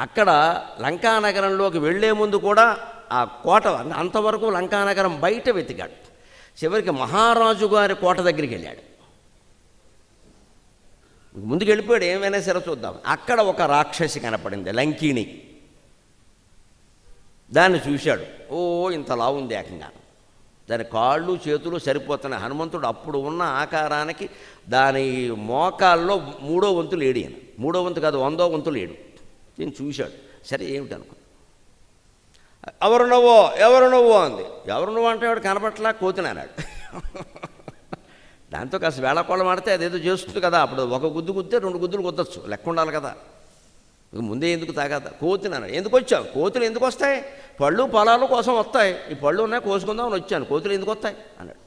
అక్కడ లంకానగరంలోకి వెళ్ళే ముందు కూడా ఆ కోట అంతవరకు లంకానగరం బయట వెతికాడు. చివరికి మహారాజు గారి కోట దగ్గరికి వెళ్ళాడు. ముందుకు వెళ్ళిపోయాడు ఏమైనా సరే చూద్దాం. అక్కడ ఒక రాక్షసి కనపడింది లంకిణి. దాన్ని చూశాడు. ఓ ఇంత లావుంది ఏకంగా. దాని కాళ్ళు చేతులు సరిపోతున్నాయి. హనుమంతుడు అప్పుడు ఉన్న ఆకారానికి దాని మోకాల్లో మూడో వంతు లేడు ఈయన. మూడో వంతు కాదు వందో వంతు లేడు. నేను చూశాడు. సరే ఏమిటి అనుకో ఎవరు నువ్వో? ఎవరు నువ్వో? అంది. ఎవరు నువ్వు అంటే వాడు కనపట్లా కోతినన్నాడు దాంతో కాస్త వేళకోళం ఆడితే అదేదో చేస్తుంది కదా. అప్పుడు ఒక గుద్దు గుద్దే రెండు గుద్దులు కుద్దచ్చు లెక్క ఉండాలి కదా. ఇక ముందే ఎందుకు తాగాత కోతిని ఎందుకు వచ్చావు? కోతులు ఎందుకు వస్తాయి? పళ్ళు పొలాలు కోసం వస్తాయి. ఈ పళ్ళు ఉన్నాయి కోసుకుందామని వచ్చాను. కోతులు ఎందుకు వస్తాయి? అన్నాడు.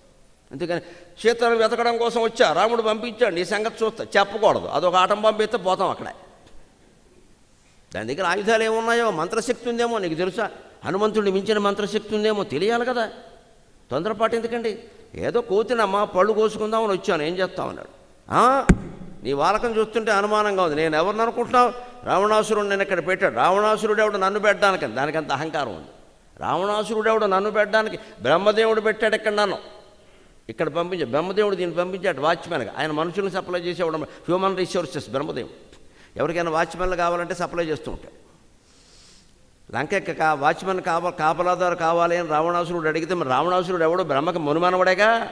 అందుకని సీతను వెతకడం కోసం వచ్చా? రాముడు పంపించాడు. నీ సంగతి చూస్తా. చెప్పకూడదు. అదొక ఆటం పంపిస్తే పోతాం అక్కడే. దాని దగ్గర ఆయుధాలు ఏమున్నాయో? మంత్రశక్తి ఉందేమో? నీకు తెలుసా? హనుమంతుడిని మించిన మంత్రశక్తి ఉందేమో? తెలియాలి కదా. తొందరపాటు ఎందుకండి? ఏదో కోతినమ్మా పళ్ళు కోసుకుందామని వచ్చాను. ఏం చేస్తామన్నాడు నీ వాలకం చూస్తుంటే అనుమానంగా ఉంది. నేను ఎవరిని అనుకుంటున్నావు రావణాసురుడు నేను ఇక్కడ పెట్టాడు రావణాసురుడు ఎవడు? నన్ను పెట్టడానికి. దానికి అంత అహంకారం ఉంది. రావణాసురుడు ఎవడు? నన్ను పెట్టడానికి. బ్రహ్మదేవుడు పెట్టాడు ఇక్కడ నన్ను. ఇక్కడ పంపించాడు బ్రహ్మదేవుడు దీన్ని పంపించాడు వాచ్మెన్గా. ఆయన మనుషులను సప్లై చేసేవాడు. హ్యూమన్ రిసోర్సెస్ బ్రహ్మదేవుడు. ఎవరికైనా వాచ్మెన్లు కావాలంటే సప్లై చేస్తూ ఉంటాయి. లంకెక్క కా వాచ్మెన్ కావ కాపలాదారు కావాలి అని రావణాసురుడు అడిగితే మరి రావణాసురుడు ఎవడు? బ్రహ్మకు మునిమానవుడేగా?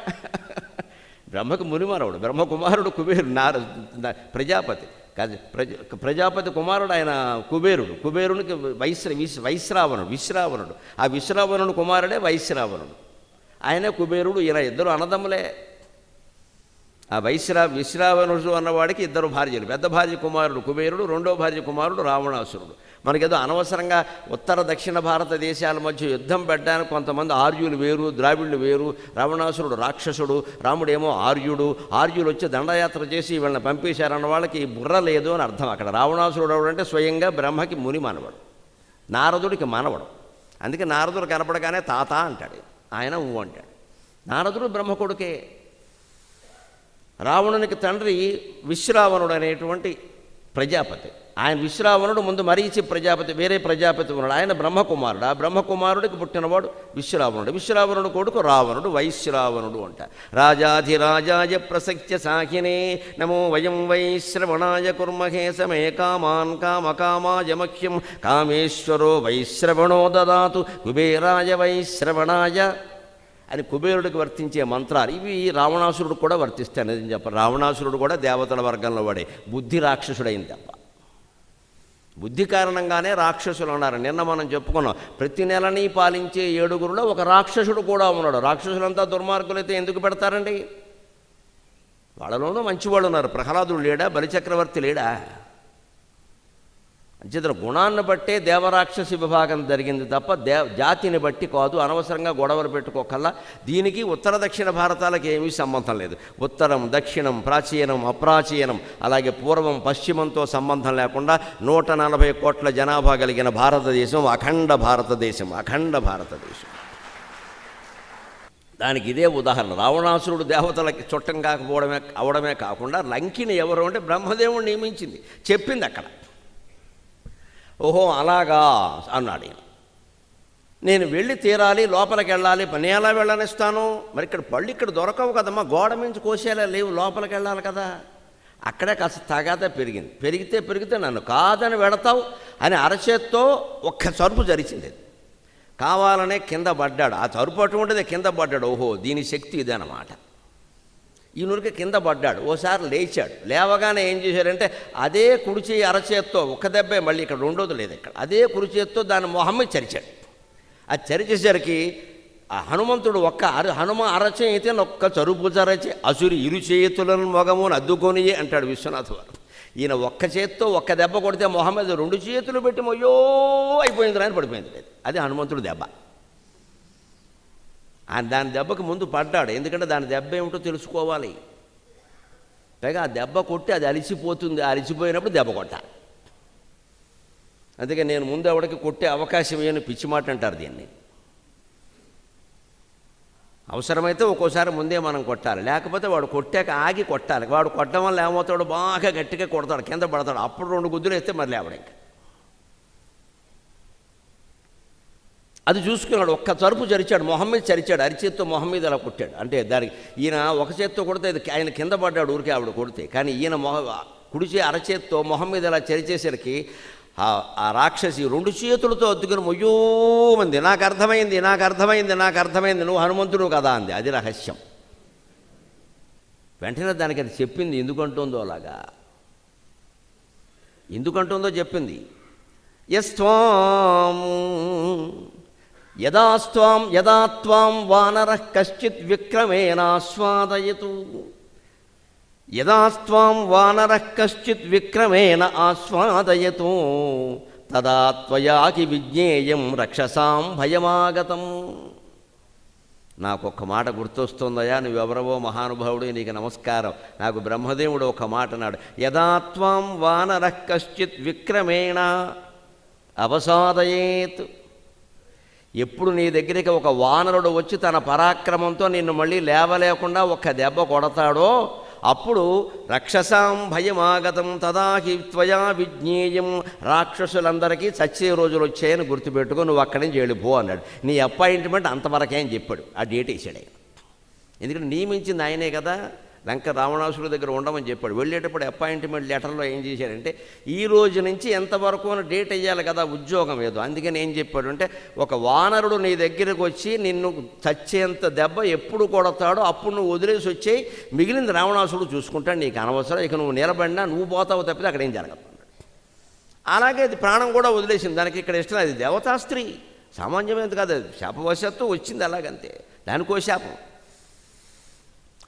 బ్రహ్మకు మునిమానవుడు. బ్రహ్మకుమారుడు కుబేరు నార ప్రజాపతి. కాదు ప్రజ ప్రజాపతి కుమారుడు ఆయన కుబేరుడు. కుబేరునికి వైశ్ర విశ్ వైశ్రావణుడు విశ్రావణుడు. ఆ విశ్రావణుడు కుమారుడే వైశ్రావణుడు. ఆయనే కుబేరుడు ఈయన ఇద్దరు అన్నదమ్ములే. ఆ వైశ్రా విశ్రావణుడు అన్నవాడికి ఇద్దరు భార్యలు. పెద్ద భార్య కుమారుడు కుబేరుడు రెండో భార్య కుమారుడు రావణాసురుడు. మనకేదో అనవసరంగా ఉత్తర దక్షిణ భారతదేశాల మధ్య యుద్ధం పెట్టడానికి కొంతమంది ఆర్యులు వేరు ద్రావిడులు వేరు రావణాసురుడు రాక్షసుడు రాముడేమో ఆర్యుడు ఆర్యులు వచ్చి దండయాత్ర చేసి వీళ్ళని పంపేశారన్న వాళ్ళకి బుర్ర లేదు అని అర్థం. అక్కడ రావణాసురుడు ఎవడంటే స్వయంగా బ్రహ్మకి ముని మనవడు. నారదుడికి మనవడు. అందుకే నారదుడు కనపడగానే తాత అంటాడు. ఆయన ఊ అంటాడు. నారదుడు బ్రహ్మ కొడుకే రావణునికి తండ్రి విశ్రావణుడు అనేటువంటి ప్రజాపతి. ఆయన విశ్రావణుడు ముందు మరీచి ప్రజాపతి వేరే ప్రజాపతి ఉన్నాడు. ఆయన బ్రహ్మకుమారుడు. ఆ బ్రహ్మకుమారుడికి పుట్టినవాడు విశ్రావణుడు. విశ్రావణుడు కొడుకు రావణుడు వైశ్రావణుడు అంట. రాజాధిరాజాయ ప్రసక్త్య సాహినే నమో వయం వైశ్రవణాయ కుర్మహే సమే కామాన్ కామకామాయ మహ్యం. కామేశ్వరో వైశ్రవణో దదాతు. కుబేరాయ వైశ్రవణాయ అని కుబేరుడికి వర్తించే మంత్రాలు ఇవి రావణాసురుడు కూడా వర్తిస్తాయి అనేది చెప్ప రావణాసురుడు కూడా దేవతల వర్గంలో వాడే బుద్ధి రాక్షసుడైంది తప్ప బుద్ధి కారణంగానే రాక్షసులు ఉన్నారు. నిన్న మనం చెప్పుకున్నాం ప్రతి నెలని పాలించే ఏడుగురులో ఒక రాక్షసుడు కూడా ఉన్నాడు. రాక్షసులంతా దుర్మార్గులైతే ఎందుకు పెడతారండి? వాళ్ళలోనూ మంచివాళ్ళు ఉన్నారు. ప్రహ్లాదుడు లేడా? బలిచక్రవర్తి లేడా? అంచేతను గుణాన్ని బట్టే దేవరాక్షసి విభాగం జరిగింది తప్ప దే జాతిని బట్టి కాదు. అనవసరంగా గొడవలు పెట్టుకోకల్లా. దీనికి ఉత్తర దక్షిణ భారతాలకు ఏమీ సంబంధం లేదు. ఉత్తరం దక్షిణం ప్రాచీనం అప్రాచీనం అలాగే పూర్వం పశ్చిమంతో సంబంధం లేకుండా నూట నలభై కోట్ల జనాభా కలిగిన భారతదేశం అఖండ భారతదేశం అఖండ భారతదేశం. దానికి ఇదే ఉదాహరణ. రావణాసురుడు దేవతలకి చుట్టం కాకపోవడమే అవడమే కాకుండా లంకిని ఎవరు అంటే బ్రహ్మదేవుడు నియమించింది. చెప్పింది అక్కడ. ఓహో అలాగా అన్నాడు ఈయన. నేను వెళ్ళి తీరాలి లోపలికి వెళ్ళాలి పని ఎలా వెళ్ళనిస్తాను? మరి ఇక్కడ పళ్ళు ఇక్కడ దొరకవు కదమ్మా గోడ మించి కోసేలా లేవు లోపలికి వెళ్ళాలి కదా. అక్కడే కాస్త తగాద పెరిగింది. పెరిగితే పెరిగితే నన్ను కాదని వెడతావు అని అరచేత్తో ఒక్క చరుపు జరిచింది అది. కావాలనే కింద పడ్డాడు. ఆ చరుపు అటువంటిదే కింద పడ్డాడు. ఓహో దీని శక్తి ఇదన్నమాట. ఈ కింద పడ్డాడు. ఓసారి లేచాడు. లేవగానే ఏం చేశారంటే అదే కుడిచి అరచేత్తో ఒక దెబ్బే మళ్ళీ ఇక్కడ రెండోది లేదు ఇక్కడ. అదే కుడిచేత్తో దాని మొహమ్మ చరిచాడు. అది చరిచేసరికి ఆ హనుమంతుడు ఒక్క అర హనుమ అరచేయితే ఒక్క చరుపు చరచి అసురి ఇరు చేతులను మొగమును అద్దుకొని అంటాడు విశ్వనాథ్ వారు ఈయన ఒక్క చేత్తో ఒక్క దెబ్బ కొడితే మొహం మీద రెండు చేతులు పెట్టి మొయ్యో అయిపోయింది రాని పడిపోయింది లేదు. అది హనుమంతుడు దెబ్బ. దాని దెబ్బకు ముందు పడ్డాడు. ఎందుకంటే దాని దెబ్బ ఏమిటో తెలుసుకోవాలి. పైగా ఆ దెబ్బ కొట్టి అది అలిసిపోతుంది. అలిసిపోయినప్పుడు దెబ్బ కొట్టాలి అందుకే నేను ముందు ఎవడికి కొట్టే అవకాశం ఏమని పిచ్చి మాట అంటారు దీన్ని. అవసరమైతే ఒక్కోసారి ముందే మనం కొట్టాలి. లేకపోతే వాడు కొట్టాక ఆగి కొట్టాలి. వాడు కొట్టడం వల్ల ఏమవుతాడు? బాగా గట్టిగా కొడతాడు. కింద పడతాడు. అప్పుడు రెండు గుద్దులు వేస్తే మరి లేవడు ఇంకా. అది చూసుకున్నాడు. ఒక్క తరుపు చరిచాడు మొహం మీద చరిచాడు. అరిచేత్తో మొహం మీద అలా కొట్టాడు? అంటే దానికి ఈయన ఒక చేత్తో కొడితే ఆయన కింద పడ్డాడు. ఊరికే ఆవిడ కొడితే. కానీ ఈయన మొహ కుడిచే అరచేత్తో మొహం మీద అలా చరిచేసరికి ఆ- ఆ రాక్షసి రెండు చేతులతో అద్దుకుని మొయ్యోమంది. నాకు అర్థమైంది నాకు అర్థమైంది నాకు అర్థమైంది. నువ్వు హనుమంతుడు కదా అంది. అది రహస్యం. వెంటనే దానికి అది చెప్పింది. ఎందుకంటుందో అలాగా? ఎందుకంటుందో చెప్పింది? యస్వాం యదాస్వాం యదాత్వాం వానర కశ్చిత్ విక్రమేణాస్వాదయతు యదాస్వాం వానర కశ్చిత్ విక్రమేణ ఆస్వాదయతు తదా త్వయాకి విజ్ఞేయం రక్షసాం భయమాగతం. నాకు ఒక్క మాట గుర్తొస్తుందయా నువ్వెవరవో మహానుభావుడు నీకు నమస్కారం. నాకు బ్రహ్మదేవుడు ఒక మాట అన్నాడు యథాత్వం వానర కశ్చిత్ విక్రమేణ అవసాదయేత్. ఎప్పుడు నీ దగ్గరికి ఒక వానరుడు వచ్చి తన పరాక్రమంతో నిన్ను మళ్ళీ లేవలేకుండా ఒక్క దెబ్బ కొడతాడో అప్పుడు రక్షసాం భయమాగతం తదాహి త్వయా విజ్ఞేయం. రాక్షసులందరికీ చచ్చే రోజులు వచ్చాయని గుర్తుపెట్టుకో నువ్వు అక్కడి నుంచి వెళ్ళిపో అన్నాడు. నీ అపాయింట్మెంట్ అంతవరకే అని చెప్పాడు. ఆ డేట్ వేసాడు ఆయన. ఎందుకంటే నియమించింది ఆయనే కదా. లంక రావణాసుడి దగ్గర ఉండమని చెప్పాడు. వెళ్ళేటప్పుడు అపాయింట్మెంట్ లెటర్లో ఏం చేశారంటే ఈ రోజు నుంచి ఎంతవరకు అని డేట్ అయ్యాలి కదా ఉద్యోగం ఏదో. అందుకని ఏం చెప్పాడు అంటే ఒక వానరుడు నీ దగ్గరకు వచ్చి నిన్ను చచ్చేంత దెబ్బ ఎప్పుడు కొడతాడో అప్పుడు నువ్వు వదిలేసి వచ్చేయి. మిగిలింది రావణాసుడు చూసుకుంటాడు. నీకు అనవసరం ఇక నువ్వు నిలబడినా నువ్వు పోతావు తప్పితే అక్కడ ఏం జరగదు. అలాగే అది ప్రాణం కూడా వదిలేసింది. దానికి ఇక్కడ ఇష్టం అది దేవతా స్త్రీ. సామాన్యమైనది కాదు అది. శాపవశత్తు వచ్చింది అలాగంతే. దానికో శాపం.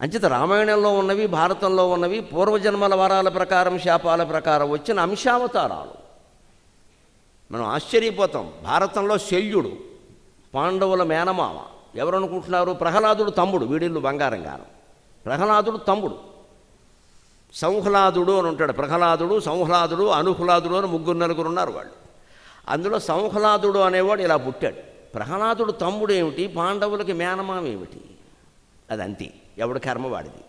అంచేత రామాయణంలో ఉన్నవి భారతంలో ఉన్నవి పూర్వజన్మల వరాల ప్రకారం శాపాల ప్రకారం వచ్చిన అంశావతారాలు. మనం ఆశ్చర్యపోతాం. భారతంలో శల్యుడు పాండవుల మేనమామ ఎవరు అనుకుంటున్నారు ప్రహ్లాదుడు తమ్ముడు వీడిల్లు బంగారం గారు ప్రహ్లాదుడు తమ్ముడు. సంహ్లాదుడు అని ఉంటాడు. ప్రహ్లాదుడు సంహ్లాదుడు అనుహ్లాదుడు అని ముగ్గురు నలుగురు ఉన్నారు వాళ్ళు. అందులో సంహ్లాదుడు అనేవాడు ఇలా పుట్టాడు. ప్రహ్లాదుడు తమ్ముడు ఏమిటి పాండవులకి మేనమామ ఏమిటి అది అంతే ఎవడి కర్మ వాడిది?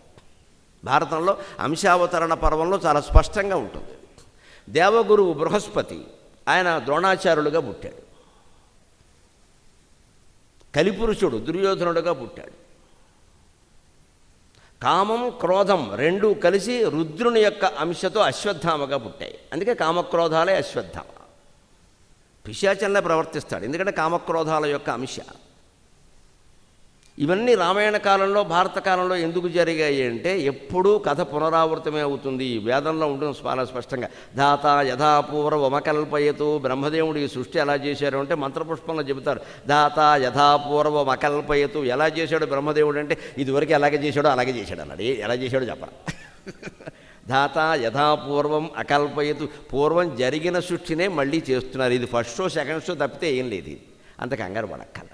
భారతంలో అంశావతరణ పర్వంలో చాలా స్పష్టంగా ఉంటుంది. దేవగురువు బృహస్పతి ఆయన ద్రోణాచార్యులుగా పుట్టాడు. కలిపురుషుడు దుర్యోధనుడుగా పుట్టాడు. కామం క్రోధం రెండూ కలిసి రుద్రుని యొక్క అంశతో అశ్వత్థామగా పుట్టాయి. అందుకే కామక్రోధాలే అశ్వత్థామ. పిశాచంలా ప్రవర్తిస్తాడు. ఎందుకంటే కామక్రోధాల యొక్క అంశ. ఇవన్నీ రామాయణ కాలంలో భారత కాలంలో ఎందుకు జరిగాయి అంటే ఎప్పుడూ కథ పునరావృతమే అవుతుంది. ఈ వేదంలో ఉంటుంది చాలా స్పష్టంగా. దాత యథాపూర్వమకల్పయతు బ్రహ్మదేవుడు ఈ సృష్టి ఎలా చేశారు అంటే మంత్రపుష్పంలో చెబుతారు. దాత యథాపూర్వమకల్పయతు ఎలా చేశాడు బ్రహ్మదేవుడు అంటే ఇదివరకు ఎలాగే చేశాడో అలాగే చేశాడు అన్నాడు. ఎలా చేశాడో చెప్పరా దాత యథాపూర్వం అకల్పయతు పూర్వం జరిగిన సృష్టినే మళ్ళీ చేస్తున్నారు. ఇది ఫస్ట్ షో సెకండ్ షో తప్పితే ఏం లేదు అంత కంగారు పడక్కల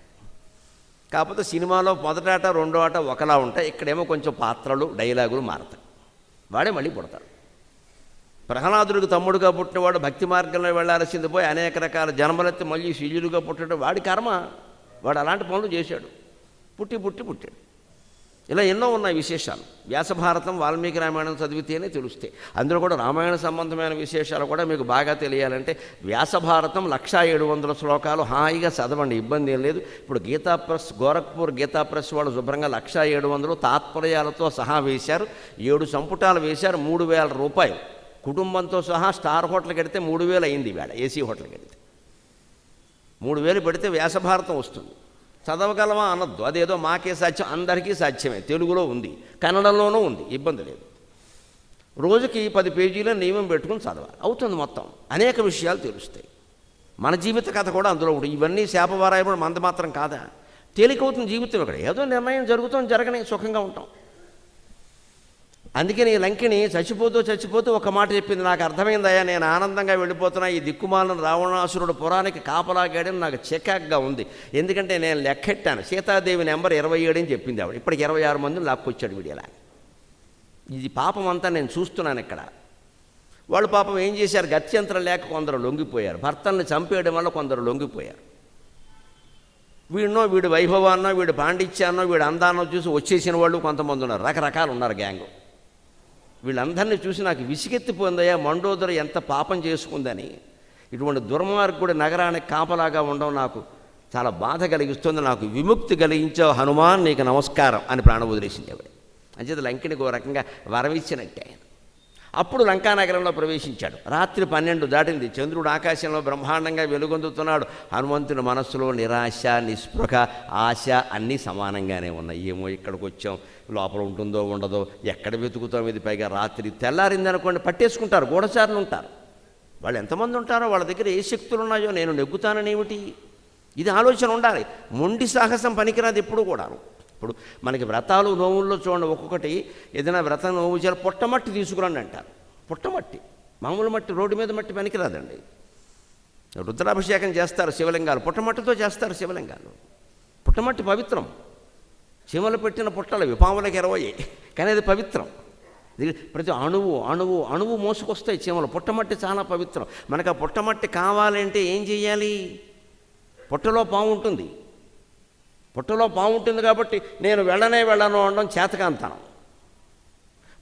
కాకపోతే సినిమాలో మొదట ఆట రెండో ఆట ఒకలా ఉంటాయి. ఇక్కడేమో కొంచెం పాత్రలు డైలాగులు మారతాయి. వాడే మళ్ళీ పుడతాడు. ప్రహ్లాదుడికి తమ్ముడుగా పుట్టినవాడు భక్తి మార్గంలో వెళ్ళాల్సింది పోయి అనేక రకాల జన్మలెత్తి మళ్ళీ శిల్యులుగా పుట్టడం వాడి కర్మ. వాడు అలాంటి పనులు చేశాడు. పుట్టి పుట్టి పుట్టాడు. ఇలా ఎన్నో ఉన్నాయి విశేషాలు. వ్యాసభారతం వాల్మీకి రామాయణం చదివితేనే తెలుస్తాయి అందులో కూడా రామాయణ సంబంధమైన విశేషాలు కూడా మీకు బాగా తెలియాలంటే వ్యాసభారతం లక్షా ఏడు వందల శ్లోకాలు హాయిగా చదవండి ఇబ్బంది ఏం లేదు. ఇప్పుడు గీతా ప్రెస్ గోరఖ్పూర్ గీతా ప్రెస్ వాళ్ళు శుభ్రంగా లక్షా ఏడు వందలు తాత్పర్యాలతో సహా వేశారు. ఏడు సంపుటాలు వేశారు మూడు వేల రూపాయలు. కుటుంబంతో సహా స్టార్ హోటల్కి వెడితే మూడు వేలు అయింది వేళ ఏసీ హోటల్కి వెడితే. మూడు వేలు పెడితే వ్యాసభారతం వస్తుంది. చదవగలమా అనొద్దు. అదేదో మాకే సాధ్యం అందరికీ సాధ్యమే. తెలుగులో ఉంది. కన్నడంలోనూ ఉంది. ఇబ్బంది లేదు. రోజుకి పది పేజీల నియమం పెట్టుకుని చదవాలి. అవుతుంది మొత్తం. అనేక విషయాలు తెలుస్తాయి. మన జీవిత కథ కూడా అందులో ఉంటుంది. ఇవన్నీ శాపవారాయముడు మంద మాత్రం కాదా? తేలికవుతుంది జీవితం ఇక్కడ. ఏదో నిర్ణయం జరుగుతాం జరగని సుఖంగా ఉంటాం. అందుకని ఈ లంకిని చచ్చిపోతూ చచ్చిపోతూ ఒక మాట చెప్పింది. నాకు అర్థమైందయ్యా నేను ఆనందంగా వెళ్ళిపోతున్నా. ఈ దిక్కుమాలను రావణాసురుడు పురానికి కాపలాగాడని నాకు చెకాక్గా ఉంది. ఎందుకంటే నేను లెక్కెట్టాను. సీతాదేవి నెంబర్ ఇరవై ఏడు అని చెప్పింది ఆవిడ. ఇప్పటికి ఇరవై ఆరు మందిని లాక్కొచ్చాడు వీడిలా ఇది పాపం అంతా నేను చూస్తున్నాను ఇక్కడ. వాళ్ళు పాపం ఏం చేశారు? గత్యంతరం లేక కొందరు లొంగిపోయారు. భర్తల్ని చంపేయడం వల్ల కొందరు లొంగిపోయారు. వీడినో వీడి వైభవాన్నో వీడి పాండిత్యాన్నో వీడి అందాన్నో చూసి వచ్చేసిన వాళ్ళు కొంతమంది ఉన్నారు. రకరకాలు ఉన్నారు గ్యాంగు. వీళ్ళందరినీ చూసి నాకు విసిగెత్తిపోయిందయ్యా మండోదర ఎంత పాపం చేసుకుందని. ఇటువంటి దుర్మార్గుడి నగరానికి కాపలాగా ఉండడం నాకు చాలా బాధ కలిగిస్తుంది నాకు విముక్తి కలిగించావు హనుమాన్ నీకు నమస్కారం అని ప్రాణం వదిలేసింది ఆవిడ. అంచేత లంకినికి ఒక రకంగా వరమిచ్చినట్టే ఆయన. అప్పుడు లంకానగరంలో ప్రవేశించాడు. రాత్రి పన్నెండు దాటింది. చంద్రుడు ఆకాశంలో బ్రహ్మాండంగా వెలుగొందుతున్నాడు. హనుమంతుని మనస్సులో నిరాశ నిస్పృహ ఆశ అన్నీ సమానంగానే ఉన్నాయి. ఏమో ఇక్కడికి వచ్చాం లోపల ఉంటుందో ఉండదో ఎక్కడ వెతుకుతాం ఇది పైగా రాత్రి తెల్లారిందనుకోండి పట్టేసుకుంటారు గూఢచారులు ఉంటారు. వాళ్ళు ఎంతమంది ఉంటారో వాళ్ళ దగ్గర ఏ శక్తులు ఉన్నాయో నేను నెగ్గుతాననేమిటి? ఇది ఆలోచన ఉండాలి. మొండి సాహసం పనికిరాదు ఎప్పుడు కూడాను. ఇప్పుడు మనకి వ్రతాలు నోవుల్లో చూడండి ఒక్కొక్కటి ఏదైనా వ్రతం నోవు చేయాలి పుట్టమట్టి తీసుకురండి అంటారు. పుట్టమట్టి మామూలు మట్టి రోడ్డు మీద మట్టి పనికిరాదండి. రుద్రాభిషేకం చేస్తారు శివలింగాలు పుట్టమట్టితో చేస్తారు శివలింగాలు. పుట్టమట్టి పవిత్రం. చీమలు పెట్టిన పుట్టలవి పాములకి ఇరవై కానీ అది పవిత్రం. ప్రతి అణువు అణువు అణువు మోసుకొస్తాయి చీమలు. పుట్టమట్టి చాలా పవిత్రం. మనకు ఆ పుట్టమట్టి కావాలంటే ఏం చేయాలి? పుట్టలో పాము ఉంటుంది. పుట్టలో పాము ఉంటుంది కాబట్టి నేను వెళ్ళనే వెళ్ళను అనడం చేతకాంతనం.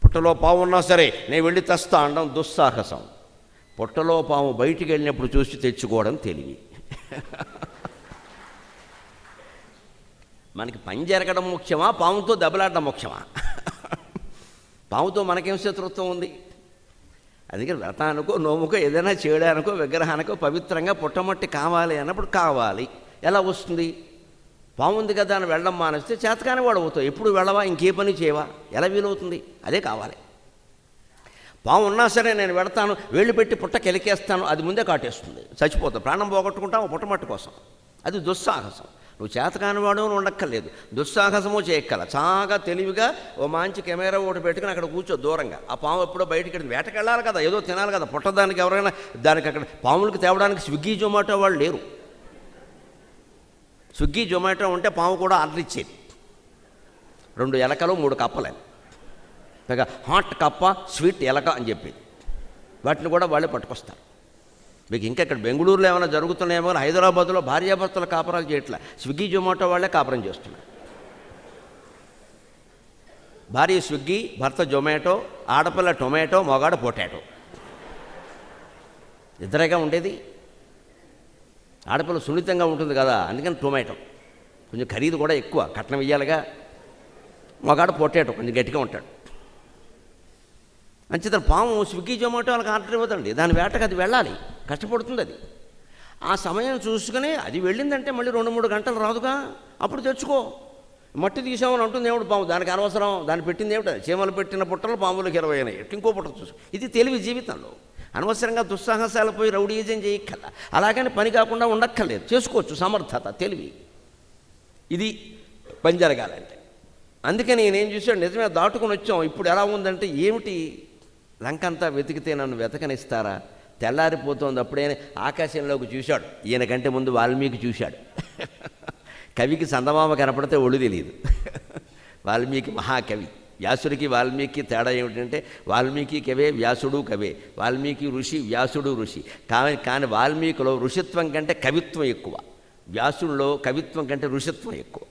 పుట్టలో పాము ఉన్నా సరే నేను వెళ్ళి తెస్తా అనడం దుస్సాహసం. పుట్టలో పాము బయటికి వెళ్ళినప్పుడు చూసి తెచ్చుకోవడం తెలివి. మనకి పని జరగడం ముఖ్యమా? పాముతో దెబ్బలాడడం ముఖ్యమా? పాముతో మనకేం శత్రుత్వం ఉంది? అందుకే వ్రతానికో నోముకో ఏదైనా చేయడానికో విగ్రహానికో పవిత్రంగా పుట్టమట్టి కావాలి అన్నప్పుడు కావాలి. ఎలా వస్తుంది? పాము ఉంది కదా అని వెళ్ళడం మానేస్తే చేతకాని వాడు అవుతావు. ఎప్పుడు వెళ్ళవా? ఇంకే పని చేయవా? ఎలా వీలవుతుంది? అదే కావాలి. పాము ఉన్నా సరే నేను వెడతాను వేళ్ళు పెట్టి పుట్ట కెలికేస్తాను అది ముందే కాటేస్తుంది. చచ్చిపోతావు. ప్రాణం పోగొట్టుకుంటావు పుట్టమట్టు కోసం. అది దుస్సాహసం. నువ్వు చేతకాని వాడు నువ్వు ఉండక్కర్లేదు. దుస్సాహసము చేయక్కల. చాగా తెలివిగా ఓ మంచి కెమెరా ఒకటి పెట్టుకుని అక్కడ కూర్చో దూరంగా. ఆ పాము ఎప్పుడో బయటికి వెళ్ళి వేటకి కదా ఏదో తినాలి కదా. పుట్టదానికి ఎవరైనా దానికి అక్కడ పాములకు తేవడానికి స్విగ్గీ జొమాటో వాళ్ళు లేరు. స్విగ్గీ జొమాటో ఉంటే పాము కూడా ఆర్డర్ ఇచ్చేది. రెండు ఎలకలు మూడు కప్పలే. పైగా హాట్ కప్ప స్వీట్ ఎలక అని చెప్పేది. వాటిని కూడా వాళ్ళే పట్టుకొస్తారు. మీకు ఇంకా ఇక్కడ బెంగళూరులో ఏమైనా జరుగుతున్నాయేమో హైదరాబాద్లో భార్యాభర్తల కాపురాలు చేయట్లే. స్విగ్గీ జొమాటో వాళ్ళే కాపురం చేస్తున్నారు. భార్య స్విగ్గీ భర్త జొమాటో ఆడపిల్ల టొమాటో మొగాడు పొటాటో. ఇద్దరేగా ఉండేది. ఆడపిల్ల సున్నితంగా ఉంటుంది కదా అందుకని టొమాటో. కొంచెం ఖరీదు కూడా ఎక్కువ కట్నం ఇయ్యాలిగా. మగాడు పొటాటో కొంచెం గట్టిగా ఉంటాడు. అంచేత పాము స్విగ్గీ జొమాటో వాళ్ళకి ఆర్డర్ ఇవ్వదండి. దాని వేటకు అది వెళ్ళాలి. కష్టపడుతుంది అది. ఆ సమయం చూసుకుని అది వెళ్ళిందంటే మళ్ళీ రెండు మూడు గంటలు రాదుగా. అప్పుడు తెచ్చుకో. మట్టి తీసామని అంటుంది ఏమిటి పాము? దానికి అనవసరం. దాన్ని పెట్టింది ఏమిటి? చీమలు పెట్టిన పుట్టలు పాములకు ఇరవై అయినాయి. ఇంకో పుట్ట చూసు ఇది తెలివి జీవితంలో. అనవసరంగా దుస్సాహసాలు పోయి రౌడీజం చేయక్కల అలాగని పని కాకుండా ఉండక్కర్లేదు. చేసుకోవచ్చు సమర్థత తెలివి. ఇది పని జరగాలంటే. అందుకని నేనేం చూసాడు నిజమే దాటుకుని వచ్చాం. ఇప్పుడు ఎలా ఉందంటే ఏమిటి? లంకంతా వెతికితే నన్ను వెతకనిస్తారా? తెల్లారిపోతోంది అప్పుడే ఆకాశంలోకి చూశాడు. ఈయనకంటే ముందు వాల్మీకి చూశాడు. కవికి చందమామ కనపడితే ఒళ్ళు తెలియదు. వాల్మీకి మహాకవి. వ్యాసుడికి వాల్మీకి తేడా ఏమిటంటే వాల్మీకి కవే వ్యాసుడు కవే వాల్మీకి ఋషి వ్యాసుడు ఋషి. కానీ కానీ వాల్మీకిలో ఋషిత్వం కంటే కవిత్వం ఎక్కువ. వ్యాసుడిలో కవిత్వం కంటే ఋషిత్వం ఎక్కువ.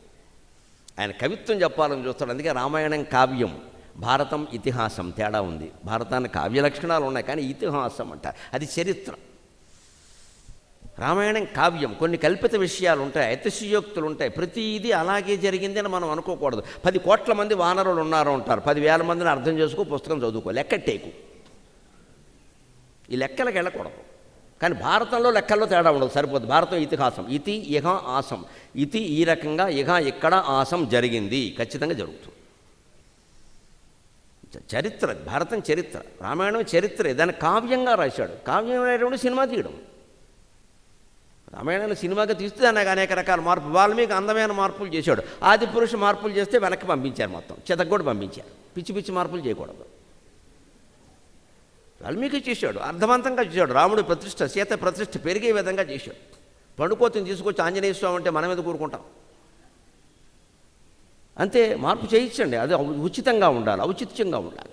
ఆయన కవిత్వం చెప్పాలని చూస్తాడు. అందుకే రామాయణం కావ్యం భారతం ఇతిహాసం తేడా ఉంది. భారతానికి కావ్య లక్షణాలు ఉన్నాయి కానీ ఇతిహాసం అంటారు అది చరిత్ర. రామాయణం కావ్యం కొన్ని కల్పిత విషయాలు ఉంటాయి అతిశయోక్తులు ఉంటాయి. ప్రతిదీ అలాగే జరిగింది అని మనం అనుకోకూడదు. పది కోట్ల మంది వానరులు ఉన్నారు ఉంటారు పదివేల మందిని అర్థం చేసుకో పుస్తకం చదువుకో. లెక్కట్టేకు ఈ లెక్కలకు వెళ్ళకూడదు. కానీ భారతంలో లెక్కల్లో తేడా ఉండదు. సరిపోదు. భారతం ఇతిహాసం. ఇతి ఇహ ఆసం. ఇతి ఈ రకంగా ఇహ ఇక్కడ ఆసం జరిగింది. ఖచ్చితంగా జరుగుతుంది. చరిత్ర. భారతం చరిత్ర. రామాయణం చరిత్ర. దాన్ని కావ్యంగా రాశాడు. కావ్యం రాయడం సినిమా తీయడం. రామాయణాలు సినిమాగా తీస్తే దానికి అనేక రకాల మార్పు వాల్మీకి అందమైన మార్పులు చేశాడు. ఆది పురుష మార్పులు చేస్తే వెనక్కి పంపించారు మొత్తం. చెతకు కూడా పంపించారు. పిచ్చి పిచ్చి మార్పులు చేయకూడదు. వాల్మీకి చేశాడు. అర్థవంతంగా చేశాడు. రాముడు ప్రతిష్ట సీత ప్రతిష్ట పెరిగే విధంగా చేశాడు. పండుకోతిని తీసుకొచ్చి ఆంజనేయ స్వామి అంటే మన మీద కూరుకుంటాం. అంతే మార్పు చేయించండి. అది ఉచితంగా ఉండాలి ఔచిత్యంగా ఉండాలి.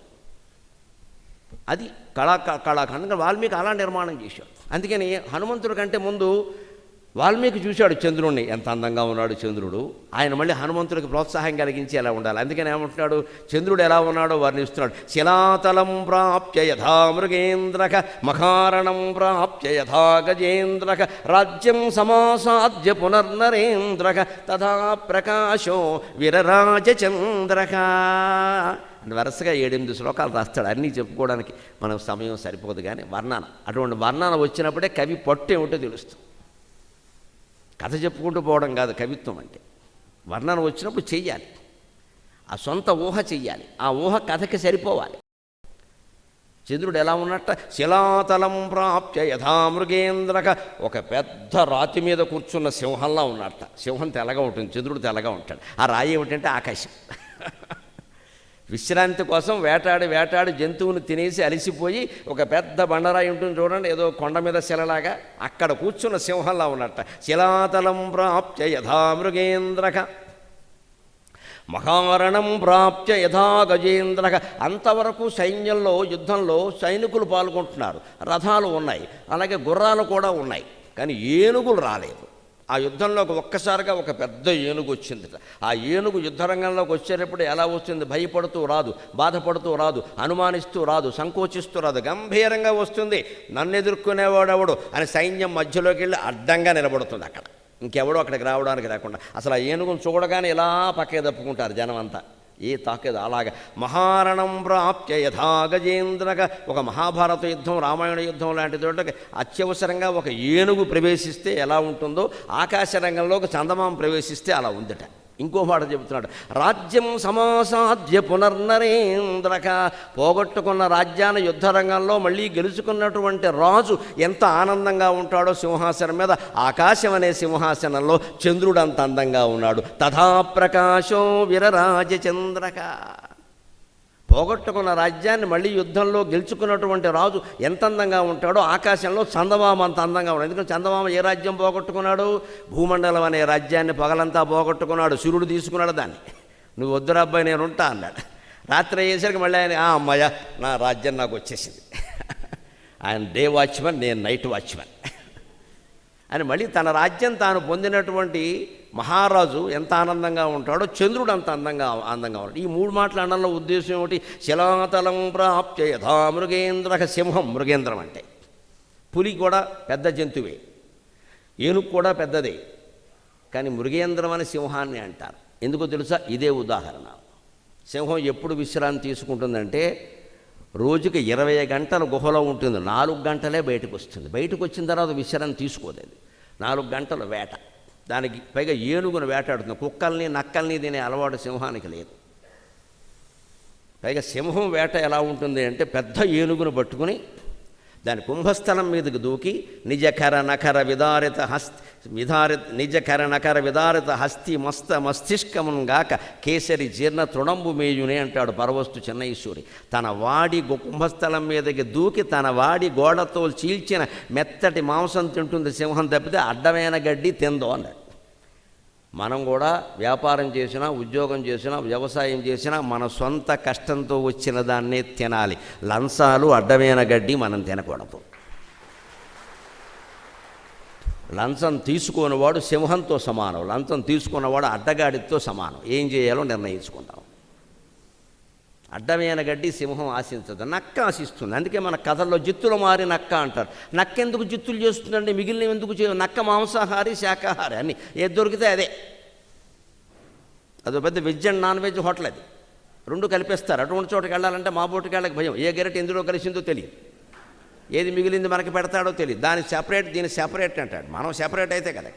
అది కళా కళాఖండంగా వాల్మీకి అలా నిర్మాణం చేశాడు. అందుకని హనుమంతుడి కంటే ముందు వాల్మీకి చూశాడు చంద్రుణ్ణి. ఎంత అందంగా ఉన్నాడు చంద్రుడు. ఆయన మళ్ళీ హనుమంతుడికి ప్రోత్సాహం కలిగించి ఎలా ఉండాలి? అందుకని ఏమంటున్నాడు? చంద్రుడు ఎలా ఉన్నాడో వర్ణిస్తున్నాడు. శిలాతలం ప్రాప్య యథా మృగేంద్రక మహారణం ప్రాప్య యథా గజేంద్రక రాజ్యం సమాసాద్య పునర్నరేంద్రక తథా ప్రకాశో విరరాజచంద్రక అని వరుసగా ఏడెనిమిది శ్లోకాలు రాస్తాడు. అన్నీ చెప్పుకోవడానికి మనకు సమయం సరిపోదు కానీ వర్ణన. అటువంటి వర్ణన వచ్చినప్పుడే కవి పట్టు ఏమిటో తెలుస్తుంది. కథ చెప్పుకుంటూ పోవడం కాదు కవిత్వం అంటే. వర్ణన వచ్చినప్పుడు చెయ్యాలి. ఆ సొంత ఊహ చెయ్యాలి. ఆ ఊహ కథకి సరిపోవాలి. చంద్రుడు ఎలా ఉన్నట్ట? శిలాతలం ప్రాప్య యథామృగేంద్రక ఒక పెద్ద రాతి మీద కూర్చున్న సింహంలా ఉన్నట్ట సింహం తెల్లగా ఉంటుంది చంద్రుడు తెల్లగా ఉంటాడు. ఆ రాయి ఏమిటంటే ఆకాశం. విశ్రాంతి కోసం వేటాడి వేటాడి జంతువుని తినేసి అలిసిపోయి ఒక పెద్ద బండరాయి ఉంటుంది చూడండి ఏదో కొండ మీద శిలలాగా. అక్కడ కూర్చున్న సింహంలా ఉన్నట్ట. శిలాతలం ప్రాప్య యథా మృగేంద్రక. మహారణం ప్రాప్య యథా గజేంద్రక. అంతవరకు సైన్యంలో యుద్ధంలో సైనికులు పాల్గొంటున్నారు. రథాలు ఉన్నాయి. అలాగే గుర్రాలు కూడా ఉన్నాయి. కానీ ఏనుగులు రాలేదు. ఆ యుద్ధంలోకి ఒక్కసారిగా ఒక పెద్ద ఏనుగు వచ్చింది ఆ ఏనుగు యుద్ధరంగంలోకి వచ్చేటప్పుడు ఎలా వస్తుంది? భయపడుతూ రాదు బాధపడుతూ రాదు అనుమానిస్తూ రాదు సంకోచిస్తూ రాదు గంభీరంగా వస్తుంది. నన్ను ఎదుర్కొనేవాడెవడు? అని సైన్యం మధ్యలోకి వెళ్ళి అడ్డంగా నిలబడుతుంది అక్కడ. ఇంకెవడో అక్కడికి రావడానికి రాకుండా. అసలు ఆ ఏనుగును చూడగానే ఇలా పక్కకి తప్పుకుంటారు జనం అంతా ఏ తాకేది? అలాగ మహారణం ప్రాప్య యథా గజేంద్రక. ఒక మహాభారత యుద్ధం రామాయణ యుద్ధం లాంటి చోటకి అత్యవసరంగా ఒక ఏనుగు ప్రవేశిస్తే ఎలా ఉంటుందో ఆకాశ ఒక చందమామ ప్రవేశిస్తే అలా ఉందట. ఇంకో మాట చెబుతున్నాడు. రాజ్యం సమాసాధ్య పునర్నరేంద్రక. పోగొట్టుకున్న రాజ్యాన్ని యుద్ధరంగంలో మళ్ళీ గెలుచుకున్నటువంటి రాజు ఎంత ఆనందంగా ఉంటాడో సింహాసనం మీద. ఆకాశం అనే సింహాసనంలో చంద్రుడు అంత అందంగా ఉన్నాడు. తథా ప్రకాశో విరరాజచంద్రక. పోగొట్టుకున్న రాజ్యాన్ని మళ్ళీ యుద్ధంలో గెలుచుకున్నటువంటి రాజు ఎంత అందంగా ఉంటాడో ఆకాశంలో చందమామ అంత అందంగా ఉన్నాడు. ఎందుకంటే చందమామ ఏ రాజ్యం పోగొట్టుకున్నాడు? భూమండలం అనే రాజ్యాన్ని పగలంతా పోగొట్టుకున్నాడు. సూర్యుడు తీసుకున్నాడు దాన్ని. నువ్వు వద్దురా అబ్బాయి నేను ఉంటా అన్నాడు. రాత్రి అయ్యేసరికి మళ్ళీ ఆయన "ఆ, నా రాజ్యం నాకు వచ్చేసింది. ఆయన డే వాచ్మెన్ నేను నైట్ వాచ్మెన్. అని మళ్ళీ తన రాజ్యం తాను పొందినటువంటి మహారాజు ఎంత ఆనందంగా ఉంటాడో చంద్రుడు అంత అందంగా అందంగా ఉంటాడు ఈ మూడు మాటలు అనడంలో ఉద్దేశం ఏమిటి? శిలాతలం ప్రాప్య యథా మృగేంద్రక సింహం మృగేంద్రం అంటే. పులి కూడా పెద్ద జంతువే. ఏనుగు కూడా పెద్దదే. కానీ మృగేంద్రం అని సింహాన్ని అంటారు. ఎందుకో తెలుసా? ఇదే ఉదాహరణ. సింహం ఎప్పుడు విశ్రాంతి తీసుకుంటుందంటే రోజుకి ఇరవై గంటలు గుహలో ఉంటుంది. నాలుగు గంటలే బయటకు వస్తుంది. బయటకు వచ్చిన తర్వాత విశ్రాంతి తీసుకోదు నాలుగు గంటలు వేట. దానికి పైగా ఏనుగును వేటాడుతుంది కుక్కల్ని నక్కల్ని తినే అలవాటు సింహానికి లేదు. పైగా సింహం వేట ఎలా ఉంటుంది అంటే పెద్ద ఏనుగును పట్టుకుని దాని కుంభస్థలం మీదకి దూకి నిజకర నకర విదారిత హస్తి విధారి నిజకర నకర విదారిత హస్తి మస్త మస్తిష్కమున్ గాక కేసరి జీర్ణ తృణంబు మేయునే అంటాడు పరవస్తు చెన్నైశ్వరి. తన వాడి కుంభస్థలం మీదకి దూకి తన వాడి గోడతో చీల్చిన మెత్తటి మాంసం తింటుంది సింహం తప్పితే అడ్డమైన గడ్డి తిందో అన్నాడు. మనం కూడా వ్యాపారం చేసినా ఉద్యోగం చేసినా వ్యవసాయం చేసినా మన సొంత కష్టంతో వచ్చిన దాన్నే తినాలి. లంచాలు అడ్డమైన గడ్డి మనం తినకూడదు. లంచం తీసుకునేవాడు సింహంతో సమానం. లంచం తీసుకున్నవాడు అడ్డగాడితో సమానం. ఏం చేయాలో నిర్ణయించుకుంటాం. అడ్డమైన గడ్డి సింహం ఆశించదు. నక్క ఆశిస్తుంది. అందుకే మన కథల్లో జిత్తులు మారి నక్క అంటారు. నక్క ఎందుకు జిత్తులు చేస్తుందండి? మిగిలిన ఎందుకు చే నక్క మాంసాహారి శాకాహారి అని ఏది దొరికితే అదే. అదో పెద్ద veg and non veg hotel అది. రెండు కలిపేస్తారు. అటువంటి చోటకి వెళ్ళాలంటే మా బోటికి వెళ్ళక భయం. ఏ గెరటి ఎందులో కలిసిందో తెలియదు. ఏది మిగిలింది మనకి పెడతాడో తెలియదు. దాని సెపరేట్ దీని సెపరేట్ అంటాడు. మనం సెపరేట్ అయితే కదా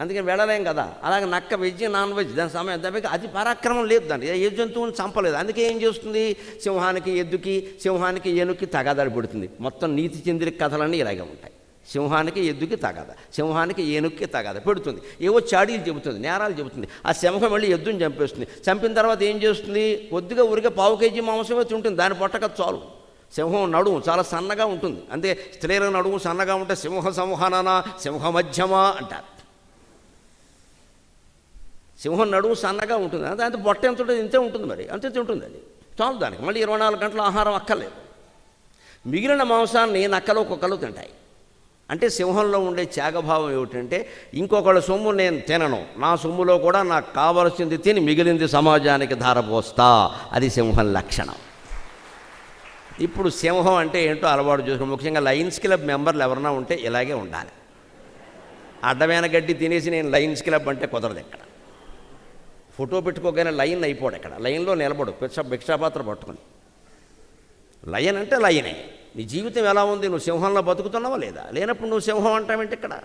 అందుకని వెళ్ళలేం కదా. అలాగే నక్క వెజ్ నాన్ వెజ్ దాని సమయం దానికి అది పరాక్రమం లేదు దాన్ని ఏ- జంతువుని చంపలేదు. అందుకే ఏం చేస్తుంది? సింహానికి ఎద్దుకి సింహానికి ఏనుక్కి తగాదాలు పెడుతుంది. మొత్తం నీతి చెందిన కథలన్నీ ఇలాగే ఉంటాయి. సింహానికి ఎద్దుకి తగాద సింహానికి ఏనుక్కి తగాద పెడుతుంది. ఏవో చాడీలు చెబుతుంది నేరాలు చెబుతుంది. ఆ సింహం వెళ్ళి ఎద్దుని చంపేస్తుంది. చంపిన తర్వాత ఏం చేస్తుంది? కొద్దిగా ఉరిగా పావు కేజీ మాంసమే తింటుంది దాని పొట్టక చాలు. సింహం నడుము చాలా సన్నగా ఉంటుంది. అంతే స్త్రీల నడుము సన్నగా ఉంటే సింహ సంహనన సింహ మధ్యమా అంటారు. సింహం నడుము సన్నగా ఉంటుంది. అంతే అంతే పొట్ట ఎంత ఉంటుంది ఇంతే ఉంటుంది మరి. అంతే తింటుంది అది. చాలు దానికి. మళ్ళీ ఇరవై నాలుగు గంటల ఆహారం అక్కర్లేదు. మిగిలిన మాంసాన్ని నక్కలు కుక్కలు తింటాయి. అంటే సింహంలో ఉండే త్యాగభావం ఏమిటంటే ఇంకొకళ్ళ సొమ్ము నేను తినను. నా సొమ్ములో కూడా నాకు కావలసింది తిని మిగిలింది సమాజానికి ధారపోస్తా. అది సింహం లక్షణం. ఇప్పుడు సింహం అంటే ఏంటో అలవాటు చూసుకుని ముఖ్యంగా లయన్స్ క్లబ్ మెంబర్లు ఎవరైనా ఉంటే ఇలాగే ఉండాలి. అడ్డమైన గడ్డి తినేసి నేను లయన్స్ క్లబ్ అంటే కుదరదు ఇక్కడ. ఫోటో పెట్టుకోగానే లైన్ అయిపోడు ఇక్కడ లైన్లో నిలబడు భిక్ష భిక్షాపాత్ర పట్టుకుని. లయన్ అంటే లయనే. నీ జీవితం ఎలా ఉంది? నువ్వు సింహంలో బతుకుతున్నావా లేదా? లేనప్పుడు నువ్వు సింహం అంటావేంటి ఇక్కడ?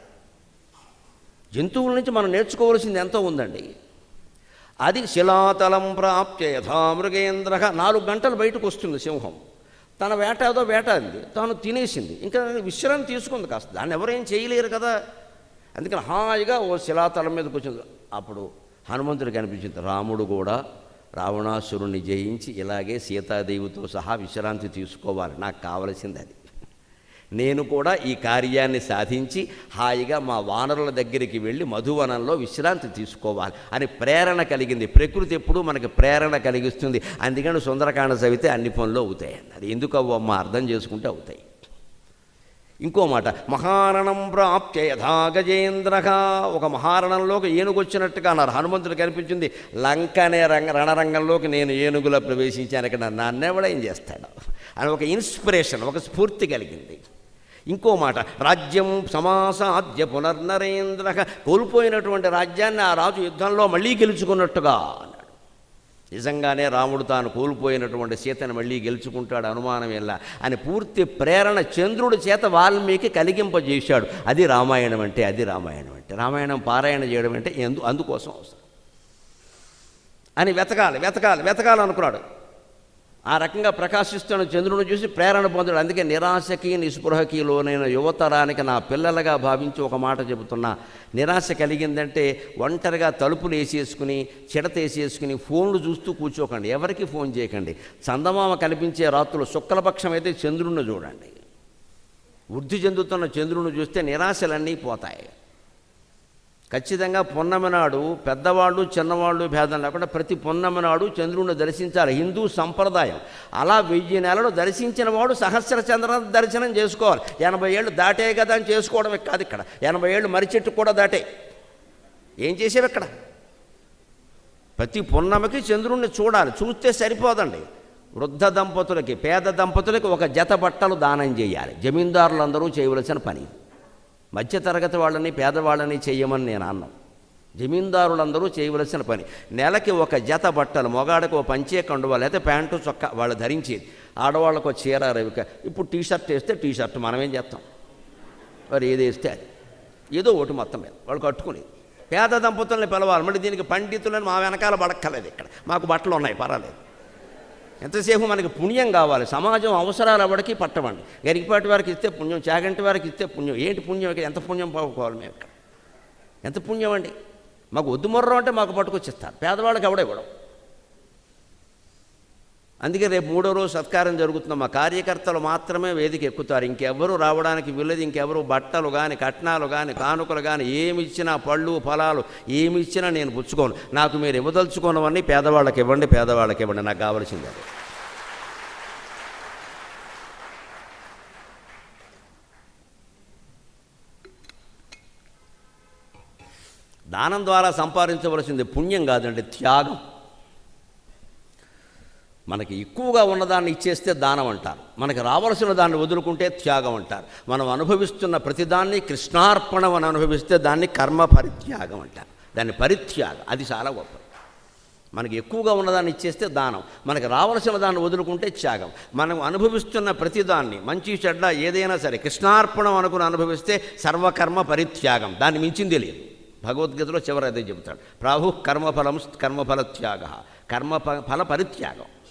జంతువుల నుంచి మనం నేర్చుకోవాల్సింది ఎంతో ఉందండి. అది శిలాతలం ప్రాప్య యథా మృగేంద్ర. నాలుగు గంటలు బయటకు వస్తుంది సింహం. తన వేట ఏదో వేట అంది. తాను తినేసింది. ఇంకా విశ్రాంతి తీసుకుంది కాస్త. దాన్ని ఎవరేం చేయలేరు కదా. అందుకని హాయిగా ఓ శిలాతలం మీద కూర్చుంది. అప్పుడు హనుమంతుడికి అనిపించింది రాముడు కూడా రావణాసురుణ్ణి జయించి ఇలాగే సీతాదేవితో సహా విశ్రాంతి తీసుకోవాలి. నాకు కావలసింది అది. నేను కూడా ఈ కార్యాన్ని సాధించి హాయిగా మా వానరుల దగ్గరికి వెళ్ళి మధువనంలో విశ్రాంతి తీసుకోవాలి అని ప్రేరణ కలిగింది. ప్రకృతి ఎప్పుడూ మనకి ప్రేరణ కలిగిస్తుంది. అందుకని సుందరకాండ చదివితే అన్ని పనులు అవుతాయి అది ఎందుకు అవ్వమ్మ? అర్థం చేసుకుంటే అవుతాయి. ఇంకో మాట మహారణం ప్రాప్య యథా గజేంద్ర ఒక మహారణంలోకి ఏనుగొచ్చినట్టుగా అన్నారు. హనుమంతుడు కనిపించింది లంక అనే రంగ రణరంగంలోకి నేను ఏనుగులో ప్రవేశించాను. ఇక్కడ నన్నెవడ ఏం చేస్తాడు? అని ఒక ఇన్స్పిరేషన్ ఒక స్ఫూర్తి కలిగింది. ఇంకో మాట రాజ్యం సమాసాద్య పునర్నరేంద్ర. కోల్పోయినటువంటి రాజ్యాన్ని ఆ రాజు యుద్ధంలో మళ్ళీ గెలుచుకున్నట్టుగా నిజంగానే రాముడు తాను కోల్పోయినటువంటి సీతను మళ్ళీ గెలుచుకుంటాడు అనుమానం ఎలా? అని పూర్తి ప్రేరణ చంద్రుడి చేత వాల్మీకి కలిగింపజేశాడు. అది రామాయణం అంటే అది రామాయణం అంటే. రామాయణం పారాయణ చేయడం అంటే ఎందు అందుకోసం అవసరం. అని వెతకాలి వెతకాలి వెతకాలనుకున్నాడు ఆ రకంగా ప్రకాశిస్తున్న చంద్రుని చూసి ప్రేరణ పొందాడు. అందుకే నిరాశకి నిస్పృహకి లోనైన యువతరానికి నా పిల్లలుగా భావించి ఒక మాట చెబుతున్నా. నిరాశ కలిగిందంటే ఒంటరిగా తలుపులు వేసేసుకుని చిడత వేసేసుకుని ఫోన్లు చూస్తూ కూర్చోకండి. ఎవరికి ఫోన్ చేయకండి. చందమామ కనిపించే రాత్రులు శుక్లపక్షం అయితే చంద్రుణ్ణి చూడండి. వృద్ధి చెందుతున్న చంద్రుని చూస్తే నిరాశలన్నీ పోతాయి. ఖచ్చితంగా పున్నమి నాడు పెద్దవాళ్ళు చిన్నవాళ్ళు భేదం లేకుండా ప్రతి పున్నమి నాడు చంద్రుడిని దర్శించాలి. హిందూ సంప్రదాయం. అలా వెయ్యి నెలలు దర్శించిన వాడు సహస్ర చంద్ర దర్శనం చేసుకోవాలి. ఎనభై ఏళ్ళు దాటే కదా అని చేసుకోవడం కాదు ఇక్కడ. ఎనభై ఏళ్ళు మర్రి చెట్టు కూడా దాటే. ఏం చేసేవి ఇక్కడ ప్రతి పున్నమికి చంద్రుణ్ణి చూడాలి. చూస్తే సరిపోదండి. వృద్ధ దంపతులకి పేద దంపతులకి ఒక జత బట్టలు దానం చేయాలి. జమీందారులందరూ చేయవలసిన పని మధ్యతరగతి వాళ్ళని పేదవాళ్ళని చేయమని నేను అన్నాను జమీందారులందరూ చేయవలసిన పని. నెలకి ఒక జత బట్టలు మొగాడికి ఒక పంచే కండువా లేకపోతే ప్యాంటు చొక్కా వాళ్ళు ధరించేది. ఆడవాళ్ళకు ఒక చీర రవిక. ఇప్పుడు టీ షర్ట్ వేస్తే టీ షర్ట్ మనమేం చేస్తాం? వారు ఏది వేస్తే అది. ఏదో ఒకటి మొత్తం మీద. వాళ్ళు కట్టుకునేది. పేద దంపతుల్ని పిలవాలి. మళ్ళీ దీనికి పండితులని మా వెనకాల పడక్కలేదు ఇక్కడ. మాకు బట్టలు ఉన్నాయి పర్వాలేదు. ఎంతసేపు మనకి పుణ్యం కావాలి? సమాజం అవసరాలు ఎవరికి పట్టవండి. గరికపాటి వారికి ఇస్తే పుణ్యం చాగంటి వారికి ఇస్తే పుణ్యం. ఏంటి పుణ్యం? ఇక్కడ ఎంత పుణ్యం పోవాలి మేము ఇక్కడ? ఎంత పుణ్యం అండి? మాకు వద్దు మొర్రం అంటే మాకు పట్టుకొచ్చిస్తారు. పేదవాళ్ళకి ఎవడ ఇవ్వడం. అందుకే రేపు మూడో రోజు సత్కారం జరుగుతుంది మా కార్యకర్తలు మాత్రమే వేదిక ఎక్కుతారు. ఇంకెవరు రావడానికి వీళ్ళది ఇంకెవరు బట్టలు కానీ కట్నాలు కానీ కానుకలు కానీ ఏమి ఇచ్చినా పళ్ళు ఫలాలు ఏమి ఇచ్చినా నేను పుచ్చుకోను. నాకు మీరు ఇవ్వదలుచుకోనవన్నీ పేదవాళ్ళకి ఇవ్వండి పేదవాళ్ళకి ఇవ్వండి. నాకు కావలసింది. అది దానం ద్వారా సంపాదించవలసింది పుణ్యం కాదండి త్యాగం. మనకి ఎక్కువగా ఉన్నదాన్ని ఇచ్చేస్తే దానం అంటారు. మనకి రావలసిన దాన్ని వదులుకుంటే త్యాగం అంటారు. మనం అనుభవిస్తున్న ప్రతిదాన్ని కృష్ణార్పణం అని అనుభవిస్తే దాన్ని కర్మ పరిత్యాగం అంటారు. దాన్ని పరిత్యాగం అది చాలా గొప్ప మనకి ఎక్కువగా ఉన్నదాన్ని ఇచ్చేస్తే దానం. మనకి రావలసిన దాన్ని వదులుకుంటే త్యాగం. మనం అనుభవిస్తున్న ప్రతిదాన్ని మంచి చెడ్డ ఏదైనా సరే కృష్ణార్పణం అనుకుని అనుభవిస్తే సర్వకర్మ పరిత్యాగం. దాన్ని మించింది లేదు. భగవద్గీతలో చివరి అదే చెబుతాడు. ప్రాహు కర్మఫలం కర్మఫల త్యాగ. కర్మ ఫల పరిత్యాగం.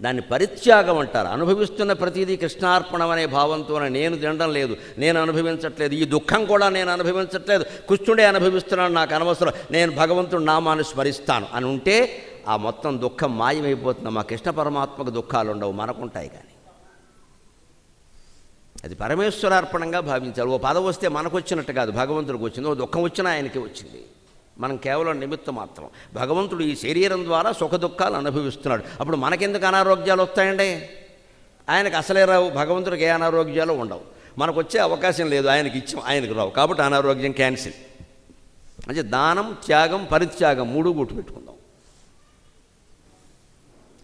దాన్ని పరిత్యాగం అంటారు. అనుభవిస్తున్న ప్రతిదీ కృష్ణార్పణం అనే భావంతోనే నేను తినడం లేదు నేను అనుభవించట్లేదు ఈ దుఃఖం కూడా నేను అనుభవించట్లేదు కృష్ణుడే అనుభవిస్తున్నాను నాకు అనవసరం నేను భగవంతుడు నామాన్ని స్మరిస్తాను అని ఉంటే ఆ మొత్తం దుఃఖం మాయమైపోతుంది. మా కృష్ణ పరమాత్మకు దుఃఖాలు ఉండవు మనకుంటాయి కానీ. అది పరమేశ్వరార్పణంగా భావించాలి. ఓ పదవి వస్తే మనకు వచ్చినట్టు కాదు భగవంతుడికి వచ్చింది ఓ దుఃఖం వచ్చినా ఆయనకి వచ్చింది. మనం కేవలం నిమిత్తం మాత్రం. భగవంతుడు ఈ శరీరం ద్వారా సుఖ దుఃఖాలు అనుభవిస్తున్నాడు. అప్పుడు మనకెందుకు అనారోగ్యాలు వస్తాయండి? ఆయనకు అసలే రావు భగవంతుడికి ఏ అనారోగ్యాలు ఉండవు. మనకు వచ్చే అవకాశం లేదు ఆయనకి ఇచ్చి ఆయనకు రావు. కాబట్టి అనారోగ్యం క్యాన్సిల్. అంటే దానం త్యాగం పరిత్యాగం మూడు గుర్తు పెట్టుకుందాం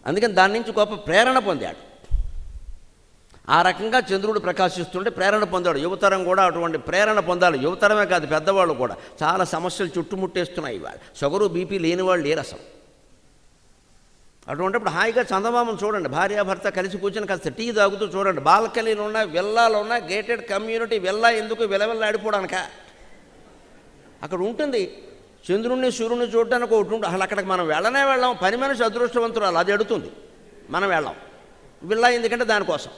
అందుకని దాని నుంచి గొప్ప ప్రేరణ పొందాడు. ఆ రకంగా చంద్రుడు ప్రకాశిస్తుంటే ప్రేరణ పొందాడు. యువతరం కూడా అటువంటి ప్రేరణ పొందాలి. యువతరమే కాదు పెద్దవాళ్ళు కూడా. చాలా సమస్యలు చుట్టుముట్టేస్తున్నాయి ఇవాళ. షుగరు బీపీ లేని వాళ్ళు లేరు అసలు. అటువంటిప్పుడు హాయిగా చందమామను చూడండి. భార్యాభర్త కలిసి కూర్చొని కాస్త టీ తాగుతూ చూడండి. బాల్కనీలు ఉన్నాయి విల్లాలు ఉన్నాయి గేటెడ్ కమ్యూనిటీ వెళ్ళా ఎందుకు విలవిల్లాడిపోవడానిక? అక్కడ ఉంటుంది. చంద్రుణ్ణి సూర్యుని చూడడానికి ఒకటి ఉంటుంది అసలు అక్కడికి మనం వెళ్ళనే వెళ్ళాం. పని మనిషి అదృష్టవంతురాలు. అది అడుగుతుంది మనం వెళ్ళాం. విల్లా ఎందుకంటే దానికోసం.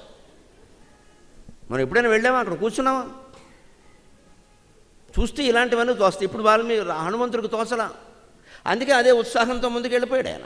మనం ఎప్పుడైనా వెళ్ళామా అక్కడ కూర్చున్నామా? చూస్తే ఇలాంటివన్నీ తోస్తాయి. ఇప్పుడు వాళ్ళ మీద హనుమంతుడికి తోచలా అందుకే అదే ఉత్సాహంతో ముందుకు వెళ్ళిపోయాడు ఆయన.